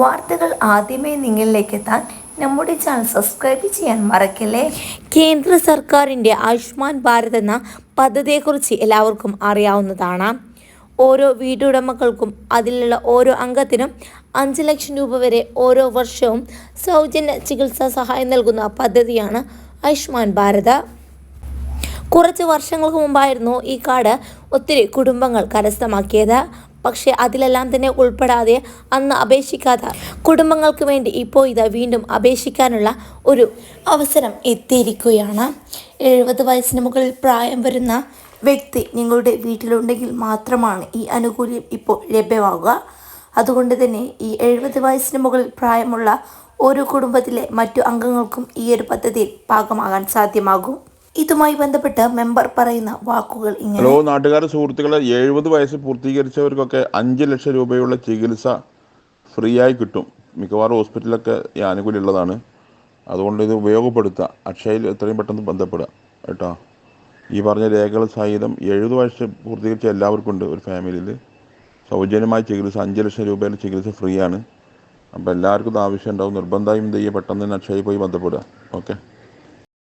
വാർത്തകൾ ആദ്യമേ നിങ്ങളിലേക്ക് എത്താൻ നമ്മുടെ ചാനൽ സബ്സ്ക്രൈബ് ചെയ്യാൻ മറക്കല്ലേ? കേന്ദ്ര സർക്കാരിന്റെ ആയുഷ്മാൻ ഭാരത് എന്ന പദ്ധതിയെക്കുറിച്ച് എല്ലാവർക്കും അറിയാവുന്നതാണ്. ഓരോ വീട്ടുടമകൾക്കും അതിലുള്ള ഓരോ അംഗത്തിനും അഞ്ച് ലക്ഷം രൂപ വരെ ഓരോ വർഷവും സൗജന്യ ചികിത്സാ സഹായം നൽകുന്ന പദ്ധതിയാണ് ആയുഷ്മാൻ ഭാരത്. കുറച്ച് വർഷങ്ങൾക്ക് മുമ്പായിരുന്നു ഈ കാർഡ് ഒത്തിരി കുടുംബങ്ങൾ കരസ്ഥമാക്കിയത്. പക്ഷേ അതിലെല്ലാം തന്നെ ഉൾപ്പെടാതെ അന്ന് അപേക്ഷിക്കാത്ത കുടുംബങ്ങൾക്ക് വേണ്ടി ഇപ്പോൾ ഇത് വീണ്ടും അപേക്ഷിക്കാനുള്ള ഒരു അവസരം എത്തിയിരിക്കുകയാണ്. എഴുപത് വയസ്സിന് മുകളിൽ പ്രായം വരുന്ന വ്യക്തി നിങ്ങളുടെ വീട്ടിലുണ്ടെങ്കിൽ മാത്രമാണ് ഈ ആനുകൂല്യം ഇപ്പോൾ ലഭ്യമാവുക. അതുകൊണ്ട് തന്നെ ഈ എഴുപത് വയസ്സിന് മുകളിൽ പ്രായമുള്ള ഓരോ കുടുംബത്തിലെ മറ്റു അംഗങ്ങൾക്കും ഈ ഒരു പദ്ധതിയിൽ ഭാഗമാകാൻ സാധ്യമാകും. ഇതുമായി ബന്ധപ്പെട്ട് മെമ്പർ പറയുന്ന വാക്കുകൾ ഇങ്ങനെ. ഹലോ നാട്ടുകാരെ സുഹൃത്തുക്കളെ എഴുപത് വയസ്സ് പൂർത്തീകരിച്ചവർക്കൊക്കെ അഞ്ച് ലക്ഷം രൂപയുള്ള ചികിത്സ ഫ്രീ ആയി കിട്ടും. മിക്കവാറും ഹോസ്പിറ്റലൊക്കെ ഈ ആനുകൂല്യം ഉള്ളതാണ്. അതുകൊണ്ട് ഇത് ഉപയോഗപ്പെടുത്തുക അക്ഷയയിൽ എത്രയും പെട്ടെന്ന് ബന്ധപ്പെടുക കേട്ടോ. ഈ പറഞ്ഞ രേഖകൾ സഹിതം എഴുപത് വയസ്സ് പൂർത്തീകരിച്ച എല്ലാവർക്കും ഉണ്ട് ഒരു ഫാമിലിയിൽ. സൗജന്യമായ ചികിത്സ അഞ്ച് ലക്ഷം രൂപയുടെ ചികിത്സ ഫ്രീ ആണ് അപ്പോൾ എല്ലാവർക്കും ഇത് ആവശ്യം ഉണ്ടാവും നിർബന്ധമായും ഇത് പെട്ടെന്ന് തന്നെ അക്ഷയയിൽ പോയി ബന്ധപ്പെടുക. ഓക്കെ.